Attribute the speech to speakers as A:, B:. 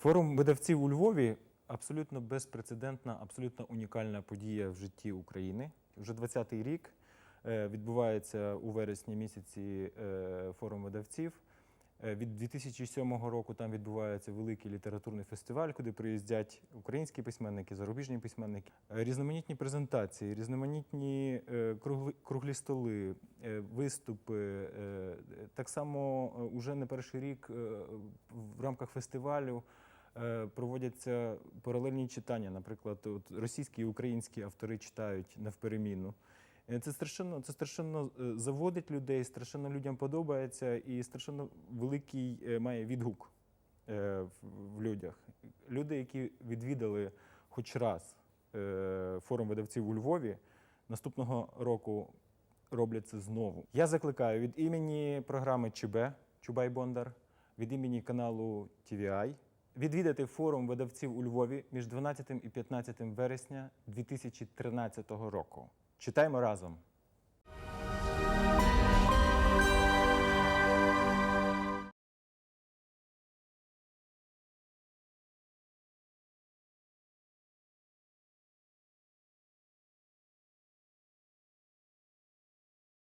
A: Форум видавців у Львові абсолютно безпрецедентна, абсолютно унікальна подія в житті України. Вже 20-й рік е, відбувається у вересні місяці е, форум видавців. Е, Від 2007 року там відбувається великий літературний фестиваль, куди приїздять українські письменники, зарубіжні письменники, різноманітні презентації, різноманітні круглі столи, виступи. Так само уже не перший рік в рамках фестивалю проводяться паралельні читання. Наприклад, от російські і українські автори читають навперемінну. Е, Це страшенно, це страшенно е, заводить людей, страшенно людям подобається і страшенно великий е, має відгук е, в- людях. Люди, які відвідали хоч раз е, форум видавців у Львові, наступного року роблять це знову. Я закликаю від імені програми ЧБ Чубай Бондар, від імені каналу TVI відвідати форум видавців у Львові між 12 і 15 вересня 2013 року. Читаємо разом!